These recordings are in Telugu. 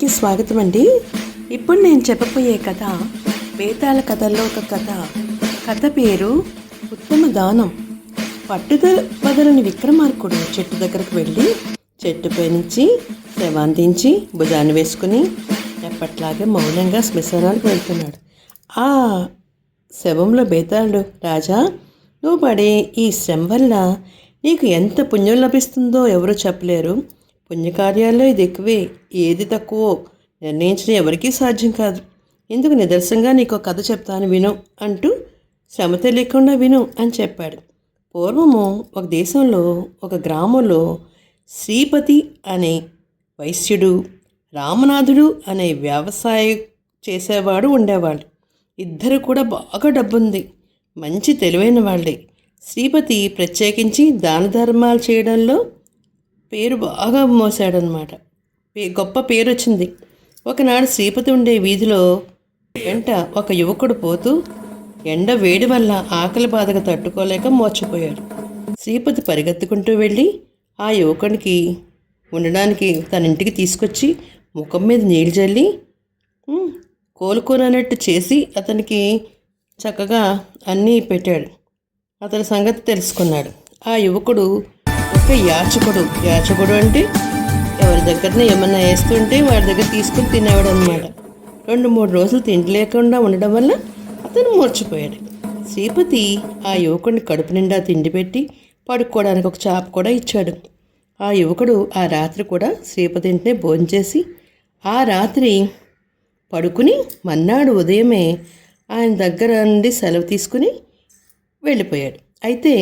ఛానల్కి స్వాగతం అండి. ఇప్పుడు నేను చెప్పబోయే కథ వేతాల కథల్లో ఒక కథ. కథ పేరు ఉత్తమ దానం పట్టుదల వదలని విక్రమార్కుడు చెట్టు దగ్గరకు వెళ్ళి చెట్టుపై నుంచి శవాంతించి భుజాన్ని వేసుకుని ఎప్పట్లాగే మౌనంగా శ్మశానానికి వెళ్తున్నాడు. ఆ శవంలో బేతాళుడు రాజా నువ్వు పడే ఈ శ్రమ వల్ల నీకు ఎంత పుణ్యం లభిస్తుందో ఎవరూ చెప్పలేరు. పుణ్యకార్యాల్లో ఇది ఎక్కువే. ఏది తక్కువో నిర్ణయించడం ఎవరికీ సాధ్యం కాదు. ఇందుకు నిదర్శనంగా నీకు ఒక కథ చెప్తాను విను అంటూ శ్రమ తెలియకుండా విను అని చెప్పాడు. పూర్వము ఒక దేశంలో ఒక గ్రామంలో శ్రీపతి అనే వైశ్యుడు రామనాథుడు అనే వ్యవసాయ చేసేవాడు ఉండేవాళ్ళు. ఇద్దరు కూడా బాగా డబ్బుంది. మంచి తెలివైన వాళ్ళే. శ్రీపతి ప్రత్యేకించి దాన ధర్మాలు చేయడంలో పేరు బాగా మోసాడనమాట. పే- గొప్ప పేరు వచ్చింది ఒకనాడు శ్రీపతి ఉండే వీధిలో వెంట ఒక యువకుడు పోతూ ఎండ వేడి వల్ల ఆకలి బాధగా తట్టుకోలేక మోర్చిపోయాడు శ్రీపతి పరిగెత్తుకుంటూ వెళ్ళి ఆ యువకునికి ఉండడానికి తన ఇంటికి తీసుకొచ్చి ముఖం మీద నీళ్ళు చల్లి కోలుకోనట్టు చేసి అతనికి చక్కగా అన్నీ పెట్టాడు. అతని సంగతి తెలుసుకున్నాడు. ఆ యువకుడు ఒక యాచకుడు. యాచకుడు అంటే ఎవరి దగ్గరనే ఏమన్నా వేస్తుంటే వాడి దగ్గర తీసుకుని తినేవాడు అనమాట రెండు మూడు రోజులు తిండి లేకుండా ఉండడం వల్ల అతను మూర్చిపోయాడు. శ్రీపతి ఆ యువకుడిని కడుపు నిండా తిండి పెట్టి పడుకోవడానికి ఒక చాప కూడా ఇచ్చాడు. ఆ యువకుడు ఆ రాత్రి కూడా శ్రీపతి ఇంటినే భోంచేసి ఆ రాత్రి పడుకుని మన్నాడు ఉదయమే ఆయన దగ్గర నుండి సెలవు తీసుకుని వెళ్ళిపోయాడు. అయితే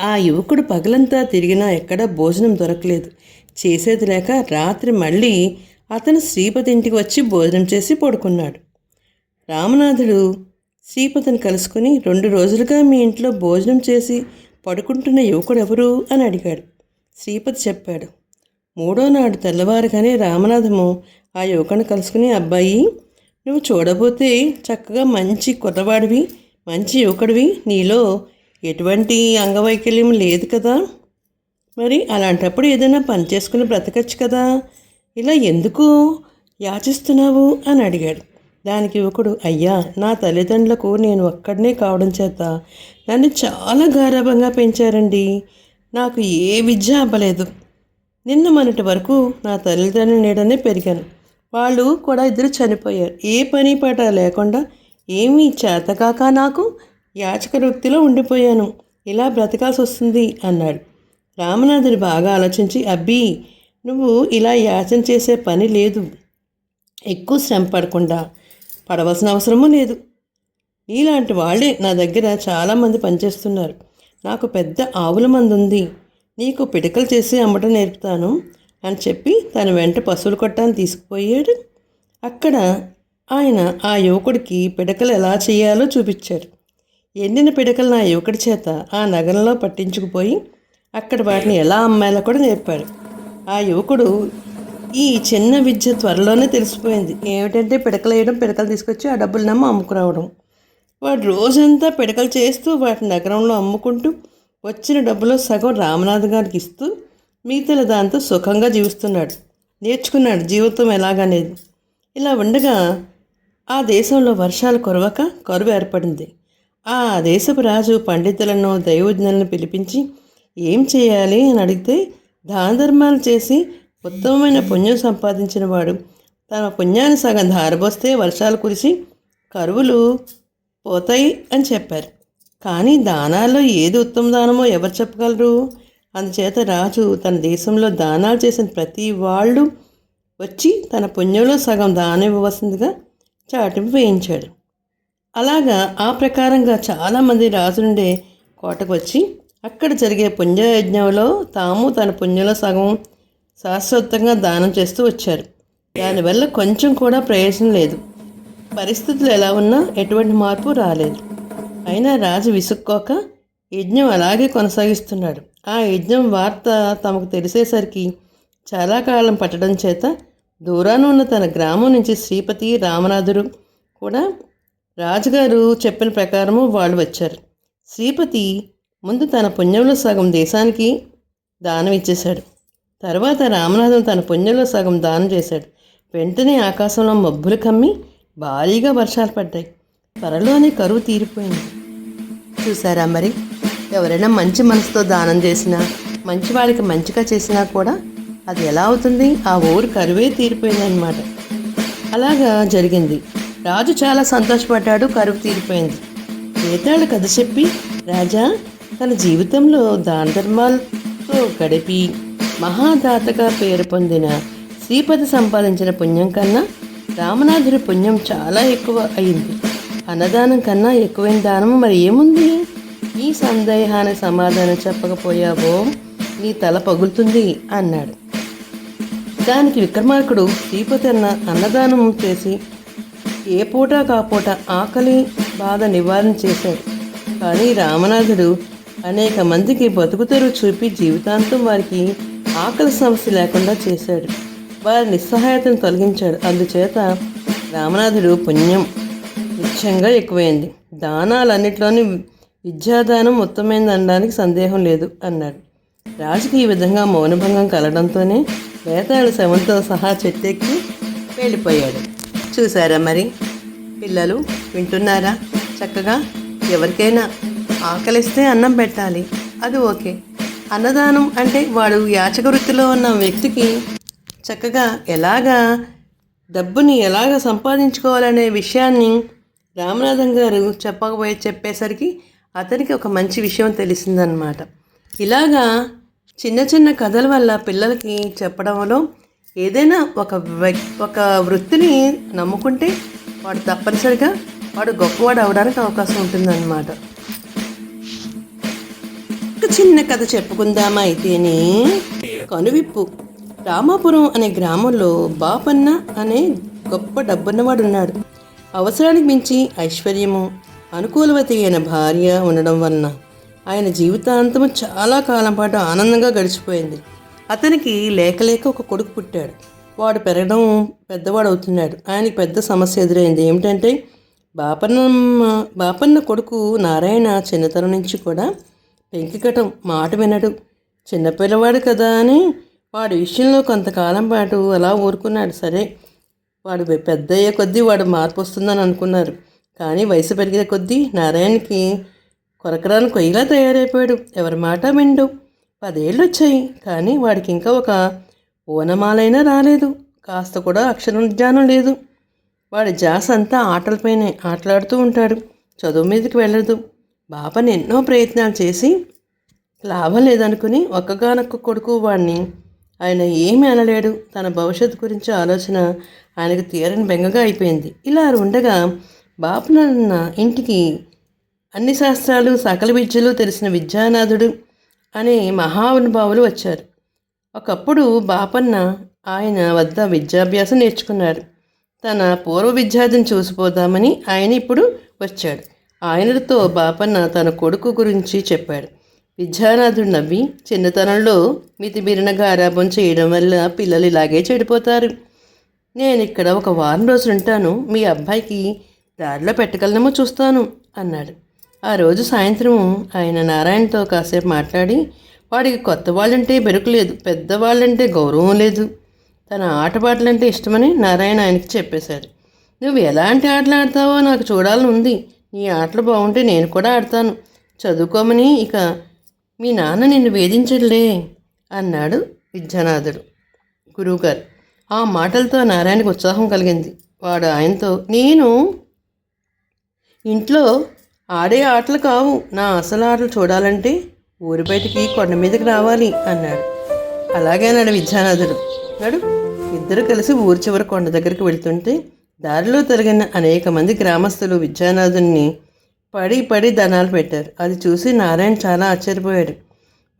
ఆ యువకుడు పగలంతా తిరిగినా ఎక్కడా భోజనం దొరకలేదు. చేసేది లేక రాత్రి మళ్ళీ అతను శ్రీపతి ఇంటికి వచ్చి భోజనం చేసి పడుకున్నాడు. రామనాథుడు శ్రీపతిని కలుసుకుని రెండు రోజులుగా మీ ఇంట్లో భోజనం చేసి పడుకుంటున్న యువకుడు ఎవరు అని అడిగాడు. శ్రీపతి చెప్పాడు. మూడో నాడు తెల్లవారుగానే రామనాథము ఆ యువకుని కలుసుకుని అబ్బాయి నువ్వు చూడబోతే చక్కగా మంచి కుర్రవాడివి మంచి యువకుడివి నీలో ఎటువంటి అంగవైకల్యం లేదు కదా. మరి అలాంటప్పుడు ఏదైనా పని చేసుకుని బ్రతకచ్చు కదా. ఇలా ఎందుకు యాచిస్తున్నావు అని అడిగాడు. దానికి యువకుడు అయ్యా నా తల్లిదండ్రులకు నేను ఒక్కడనే కావడం చేత నన్ను చాలా గారాభంగా పెంచారండి. నాకు ఏ విద్య అవ్వలేదు నిన్న మొన్నటి వరకు నా తల్లిదండ్రుల నీడనే పెరిగాను. వాళ్ళు కూడా ఇద్దరు చనిపోయారు. ఏ పని పాట లేకుండా ఏమీ చేతకాక నాకు యాచక వృత్తిలో ఉండిపోయాను. ఇలా బ్రతకాల్సి వస్తుంది అన్నాడు. రామనాథుడు బాగా ఆలోచించి అబ్బీ నువ్వు ఇలా యాచన చేసే పని లేదు. ఎక్కువ శ్రమ పడకుండా పడవలసిన అవసరమూ లేదు. నీలాంటి వాళ్ళే నా దగ్గర చాలామంది పనిచేస్తున్నారు. నాకు పెద్ద ఆవుల మంది ఉంది. నీకు పిడకలు చేసి అమ్మటం నేర్పుతాను అని చెప్పి తన వెంట పశువులు కొట్టాన్ని తీసుకుపోయాడు. అక్కడ ఆయన ఆ యువకుడికి పిడకలు ఎలా చేయాలో చూపించాడు. ఎండిన పిడకలు నా యువకుడి చేత ఆ నగరంలో పట్టించుకుపోయి అక్కడ వాటిని ఎలా అమ్మాలో కూడా నేర్పాడు. ఆ యువకుడు ఈ చిన్న విద్య త్వరలోనే తెలిసిపోయింది. ఏమిటంటే పిడకలు వేయడం పిడకలు తీసుకొచ్చి ఆ డబ్బులు నమ్మ అమ్ముకురావడం వాడు రోజంతా పిడకలు చేస్తూ వాటి నగరంలో అమ్ముకుంటూ వచ్చిన డబ్బులో సగం రామనాథ్ గారికి ఇస్తూ మిగతా దాంతో సుఖంగా జీవిస్తున్నాడు. నేర్చుకున్నాడు జీవితం ఎలాగనేది. ఇలా ఉండగా ఆ దేశంలో వర్షాలు కురవక కరువు ఏర్పడింది. ఆ దేశపు రాజు పండితులను దైవజ్ఞులను పిలిపించి ఏం చేయాలి అని అడిగితే దాన ధర్మాలు చేసి ఉత్తమమైన పుణ్యం సంపాదించిన వాడు తన పుణ్యాన్ని సగం ధారబోస్తే వర్షాలు కురిసి కరువులు పోతాయి అని చెప్పారు. కానీ దానాల్లో ఏది ఉత్తమ దానమో ఎవరు చెప్పగలరు? అందుచేత రాజు తన దేశంలో దానాలు చేసిన ప్రతి వాళ్ళు వచ్చి తన పుణ్యంలో సగం దానం ఇవ్వవలసిందిగా చాటింపు వేయించాడు. అలాగా ఆ ప్రకారంగా చాలామంది రాజునుండే కోటకు వచ్చి అక్కడ జరిగే పుణ్యయజ్ఞంలో తాము తన పుణ్యంలో సగం శాశ్వతంగా దానం చేస్తూ వచ్చారు. దానివల్ల కొంచెం కూడా ప్రయోజనం లేదు. పరిస్థితులు ఎలా ఉన్నా ఎటువంటి మార్పు రాలేదు. అయినా రాజు విసుక్కోక యజ్ఞం అలాగే కొనసాగిస్తున్నాడు. ఆ యజ్ఞం వార్త తమకు తెలిసేసరికి చాలా కాలం పట్టడం చేత దూరాన ఉన్న తన గ్రామం నుంచి శ్రీపతి రామనాథుడు కూడా రాజుగారు చెప్పిన ప్రకారము వాళ్ళు వచ్చారు. శ్రీపతి ముందు తన పుణ్యంలో సగం దేశానికి దానం ఇచ్చేశాడు. తర్వాత రామనాథం తన పుణ్యంలో సగం దానం చేశాడు. వెంటనే ఆకాశంలో మబ్బులు కమ్మి భారీగా వర్షాలు పడ్డాయి. త్వరలోనే కరువు తీరిపోయింది. చూసారా మరి? ఎవరైనా మంచి మనసుతో దానం చేసినా మంచి వాళ్ళకి మంచిగా చేసినా కూడా అది ఎలా అవుతుంది? ఆ ఊరు కరువే తీరిపోయిందన్నమాట. అలాగా జరిగింది. రాజు చాలా సంతోషపడ్డాడు కరువు తీరిపోయింది. వేతాళు కథ చెప్పి రాజా తన జీవితంలో దాన ధర్మాలతో గడిపి మహాదాతగా పేరు పొందిన శ్రీపతి సంపాదించిన పుణ్యం కన్నా రామనాథుడి పుణ్యం చాలా ఎక్కువ అయింది. అన్నదానం కన్నా ఎక్కువైన దానం మరి ఏముంది? ఈ సందేహానికి సమాధానం చెప్పకపోయావో? నీ తల పగులుతుంది అన్నాడు. దానికి విక్రమార్కుడు శ్రీపతి అన్న అన్నదానం చేసి ఏ పూట కాపూట ఆకలి బాధ నివారణ చేశాడు. కానీ రామనాథుడు అనేక మందికి బతుకుతెరువు చూపి జీవితాంతం వారికి ఆకలి సమస్య లేకుండా చేశాడు. వారి నిస్సహాయతను తొలగించాడు. అందుచేత రామనాథుడు పుణ్యం నిత్యంగా ఎక్కువైంది. దానాలన్నిట్లోని విద్యాదానం ఉత్తమైంది అనడానికి సందేహం లేదు అన్నాడు. రాజుకి ఈ విధంగా మౌనభంగం కలడంతోనే వేతాళు శవంతో సహా చెట్టెక్కి వెళ్ళిపోయాడు. చూసారా మరి? పిల్లలు వింటున్నారా? చక్కగా ఎవరికైనా ఆకలిస్తే అన్నం పెట్టాలి. అది ఓకే. అన్నదానం అంటే వాడు యాచక వృత్తిలో ఉన్న వ్యక్తికి చక్కగా ఎలాగా డబ్బుని ఎలాగ సంపాదించుకోవాలనే విషయాన్ని రామనాథం గారు చెప్పకపోయే చెప్పేసరికి అతనికి ఒక మంచి విషయం తెలిసిందనమాట ఇలాగా చిన్న చిన్న కథల వల్ల పిల్లలకి చెప్పడంలో ఏదైనా ఒక ఒక వృత్తిని నమ్ముకుంటే వాడు తప్పనిసరిగా వాడు గొప్పవాడు అవడానికి అవకాశం ఉంటుందన్నమాట. ఒక చిన్న కథ చెప్పుకుందామా అయితేనే. కనువిప్పు. రామాపురం అనే గ్రామంలో బాపన్న అనే గొప్ప డబ్బున్నవాడు ఉన్నాడు. అవసరానికి మించి ఐశ్వర్యము అనుకూలవతి అయిన భార్య ఉండడం వలన ఆయన జీవితాంతము చాలా కాలం పాటు ఆనందంగా గడిచిపోయింది. అతనికి లేక లేక ఒక కొడుకు పుట్టాడు. వాడు పెరగడం పెద్దవాడు అవుతున్నాడు. ఆయనకి పెద్ద సమస్య ఎదురైంది. ఏమిటంటే బాపన్నమ్మ బాపన్న కొడుకు నారాయణ చిన్నతనం నుంచి కూడా పెంకికటం మాట వినడు. చిన్నపిల్లవాడు కదా అని వాడి విషయంలో కొంతకాలం పాటు అలా ఊరుకున్నాడు. సరే వాడు పెద్ద అయ్యే కొద్దీ వాడు మార్పు వస్తుందని అనుకున్నారు. కానీ వయసు పెరిగిన కొద్దీ నారాయణకి కొరకరాని కొయ్యలా తయారైపోయాడు. ఎవరి మాట విండు? పదేళ్ళు వచ్చాయి కానీ వాడికి ఇంకా ఒక ఓనమాలైనా రాలేదు. కాస్త కూడా అక్షరం జ్ఞానం లేదు. వాడి జాస్ అంతా ఆటలపైనే ఆటలాడుతూ ఉంటాడు. చదువు మీదకి వెళ్ళదు. బాపని ఎన్నో ప్రయత్నాలు చేసి లాభం లేదనుకుని ఒక్కగానొక్క కొడుకు వాడిని ఆయన ఏమీ అనలేడు. తన భవిష్యత్తు గురించి ఆలోచన ఆయనకు తీరని బెంగగా అయిపోయింది. ఇలా ఉండగా బాపనన్న ఇంటికి అన్ని శాస్త్రాలు సకల విద్యలు తెలిసిన విద్యానాథుడు అనే మహానుభావులు వచ్చారు. ఒకప్పుడు బాపన్న ఆయన వద్ద విద్యాభ్యాసం నేర్చుకున్నారు తన పూర్వ విద్యార్థిని చూసిపోదామని ఆయన ఇప్పుడు వచ్చాడు. ఆయనతో బాపన్న తన కొడుకు గురించి చెప్పాడు. విద్యానాథుడు నవ్వి చిన్నతనంలో మితిమీరిన గారాబం చేయడం వల్ల పిల్లలు ఇలాగే చెడిపోతారు. నేను ఇక్కడ ఒక వారం రోజులు ఉంటాను. మీ అబ్బాయికి దారిలో పెట్టగలనేమో చూస్తాను అన్నాడు. ఆ రోజు సాయంత్రం ఆయన నారాయణతో కాసేపు మాట్లాడి వాడికి కొత్త వాళ్ళంటే బెరుకు లేదు పెద్దవాళ్ళంటే గౌరవం లేదు. తన ఆటపాటలంటే ఇష్టమని నారాయణ ఆయనకి చెప్పేశాడు నువ్వు ఎలాంటి ఆటలు ఆడతావో నాకు చూడాలని ఉంది. నీ ఆటలు బాగుంటే నేను కూడా ఆడతాను. చదువుకోమని ఇక మీ నాన్న నిన్ను వేధించడులే అన్నాడు విద్యానాథుడు. గురువుగారు ఆ మాటలతో నారాయణకు ఉత్సాహం కలిగింది. వాడు ఆయనతో నేను ఇంట్లో ఆడే ఆటలు కావు. నా అసలు ఆటలు చూడాలంటే ఊరి బయటికి కొండ మీదకి రావాలి అన్నాడు. అలాగే అన్నాడు విద్యానాథుడు. నాడు ఇద్దరు కలిసి ఊరి చివరి కొండ దగ్గరికి వెళ్తుంటే దారిలో తిరిగిన అనేక మంది గ్రామస్తులు విద్యానాథుని పడి పడి దనాలు పెట్టారు. అది చూసి నారాయణ చాలా ఆశ్చర్యపోయాడు.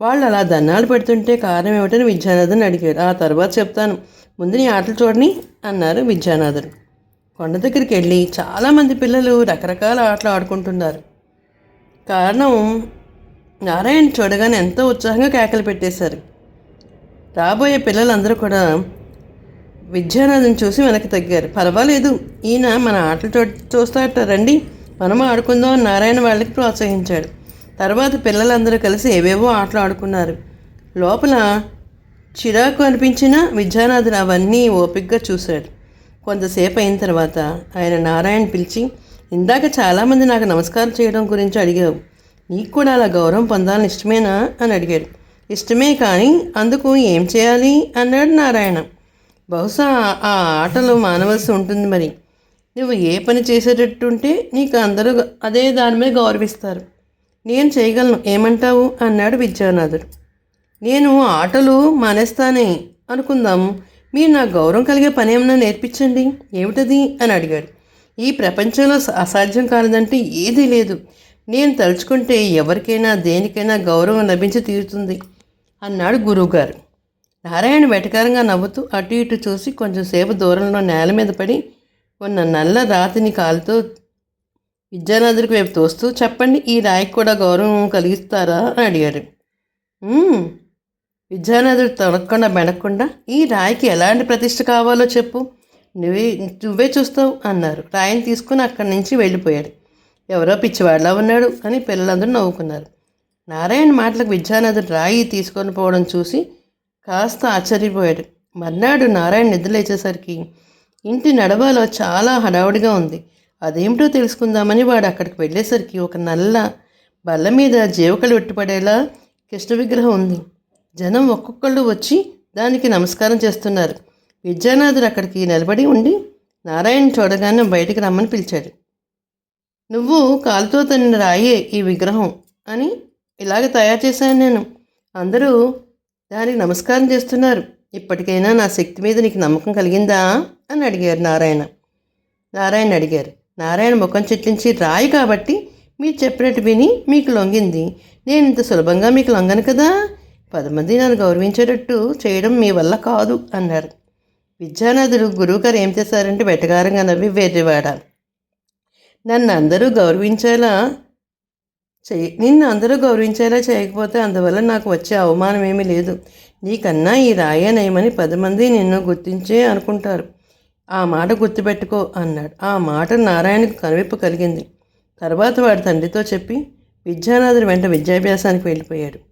వాళ్ళు అలా దన్నాలు పెడుతుంటే కారణం ఏమిటని విద్యానాథుని అడిగారు. ఆ తర్వాత చెప్తాను. ముందు నీ ఆటలు చూడని అన్నారు విద్యానాథుడు. కొండ దగ్గరికి వెళ్ళి చాలామంది పిల్లలు రకరకాల ఆటలు ఆడుకుంటున్నారు. కారణం నారాయణ చూడగానే ఎంతో ఉత్సాహంగా కేకలు పెట్టేశారు. రాబోయే పిల్లలందరూ కూడా విద్యానాథం చూసి వెనక్కి తగ్గారు. పర్వాలేదు ఈయన మన ఆటలు చూ చూస్తాట రండి మనం ఆడుకుందాం అని నారాయణ వాళ్ళకి ప్రోత్సహించాడు. తర్వాత పిల్లలందరూ కలిసి ఏవేవో ఆటలు ఆడుకున్నారు. లోపల చిరాకు అనిపించిన విద్యానాథుడు అవన్నీ ఓపికగా చూశాడు. కొంతసేపు అయిన తర్వాత ఆయన నారాయణ పిలిచి ఇందాక చాలామంది నాకు నమస్కారం చేయడం గురించి అడిగావు. నీకు కూడా అలా గౌరవం పొందాలని ఇష్టమేనా? అని అడిగాడు. ఇష్టమే కానీ అందుకు ఏం చేయాలి? అన్నాడు నారాయణ. బహుశా ఆ ఆటలో మానవలసి ఉంటుంది మరి. నువ్వు ఏ పని చేసేటట్టుంటే నీకు అందరూ అదే దాని మీద గౌరవిస్తారు. నేను చేయగలను. ఏమంటావు? అన్నాడు విద్యానాథుడు. నేను ఆటలు మానేస్తానే అనుకుందాం. మీరు నా గౌరవం కలిగే పని ఏమన్నా నేర్పించండి? ఏమిటది? అని అడిగాడు. ఈ ప్రపంచంలో అసాధ్యం కానిదంటే ఏదీ లేదు. నేను తలుచుకుంటే ఎవరికైనా దేనికైనా గౌరవం లభించి తీరుతుంది అన్నాడు గురువుగారు. నారాయణ వెటకారంగా నవ్వుతూ అటు ఇటు చూసి కొంచెం సేపు దూరంలో నేల మీద పడి ఉన్న నల్ల రాతిని కాలుతో విద్యానాథుడికి వైపు తోస్తూ చెప్పండి ఈ రాయికి కూడా గౌరవం కలిగిస్తారా? అని అడిగాడు. విద్యానదుడు విద్యానాథుడు తొడకుండా బెనకుండా ఈ రాయికి ఎలాంటి ప్రతిష్ట కావాలో చెప్పు. నువ్వే నువ్వే చూస్తావు అన్నారు. రాయిని తీసుకుని అక్కడి నుంచి వెళ్ళిపోయాడు. ఎవరో పిచ్చివాడిలా ఉన్నాడు అని పిల్లలందరూ నవ్వుకున్నారు. నారాయణ మాటలకు విద్యానదుడు రాయి తీసుకొని పోవడం చూసి కాస్త ఆశ్చర్యపోయాడు. మర్నాడు నారాయణ నిద్రలేచేసరికి ఇంటి నడవలో చాలా హడావుడిగా ఉంది. అదేమిటో తెలుసుకుందామని వాడు అక్కడికి వెళ్ళేసరికి ఒక నల్ల బల్ల మీద జీవకలు పెట్టుపడేలా కృష్ణ విగ్రహం ఉంది. జనం ఒక్కొక్కళ్ళు వచ్చి దానికి నమస్కారం చేస్తున్నారు. విద్యానాథుడు అక్కడికి నిలబడి ఉండి నారాయణ చూడగానే బయటికి రమ్మని పిలిచాడు. నువ్వు కాలుతో తన్నిన రాయే ఈ విగ్రహం అని ఇలాగ తయారు చేశాను నేను. అందరూ దానికి నమస్కారం చేస్తున్నారు. ఇప్పటికైనా నా శక్తి మీద నీకు నమ్మకం కలిగిందా? అని అడిగారు నారాయణ. నారాయణ అడిగారు. నారాయణ ముఖం చెట్లించి రాయి కాబట్టి మీరు చెప్పినట్టు విని మీకు లొంగింది. నేను ఇంత సులభంగా మీకు లొంగను కదా? పది మంది నన్ను గౌరవించేటట్టు చేయడం మీ వల్ల కాదు అన్నారు. విద్యానదులు గురువుగారు ఏం చేశారంటే వెటకారంగా నవ్వి వేరేవాడ. నన్ను అందరూ గౌరవించేలా చేయ నిన్ను అందరూ గౌరవించేలా చేయకపోతే అందువల్ల నాకు వచ్చే అవమానం ఏమీ లేదు. నీకన్నా ఈ రాయే నయమని పది మంది నిన్ను గుర్తించే అనుకుంటారు. ఆ మాట గుర్తుపెట్టుకో అన్నాడు. ఆ మాట నారాయణకు కనువిప్పు కలిగింది. తర్వాత వాడి తండ్రితో చెప్పి విద్యానాథుడు వెంట విద్యాభ్యాసానికి వెళ్ళిపోయాడు.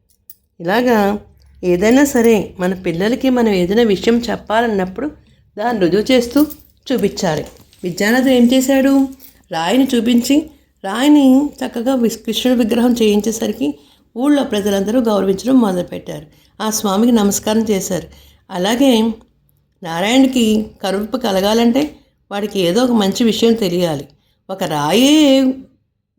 ఇలాగా ఏదైనా సరే మన పిల్లలకి మనం ఏదైనా విషయం చెప్పాలన్నప్పుడు దాన్ని రుజువు చేస్తూ చూపించాలి. విద్యానాథుడు ఏం చేశాడు? రాయిని చూపించి రాయిని చక్కగా విస్- కృష్ణుడి విగ్రహం చేయించేసరికి ఊళ్ళో ప్రజలందరూ గౌరవించడం మొదలుపెట్టారు. ఆ స్వామికి నమస్కారం చేశారు. అలాగే నారాయణకి కరువు కలగాలంటే వాడికి ఏదో ఒక మంచి విషయం తెలియాలి. ఒక రాయే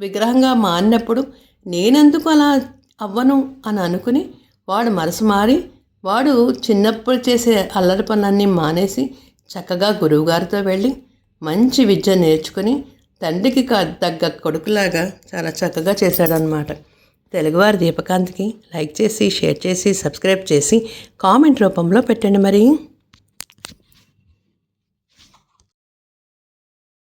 విగ్రహంగా మారినప్పుడు నేనెందుకు అలా అవ్వను అని అనుకుని వాడు మనసు మారి వాడు చిన్నప్పుడు చేసే అల్లరి పనులన్నీ మానేసి చక్కగా గురువుగారితో వెళ్ళి మంచి విద్య నేర్చుకుని తండ్రికి తగ్గ కొడుకులాగా చాలా చక్కగా చేశాడనమాట తెలుగువారి దీపకాంత్కి లైక్ చేసి షేర్ చేసి సబ్స్క్రైబ్ చేసి కామెంట్ రూపంలో పెట్టండి మరి.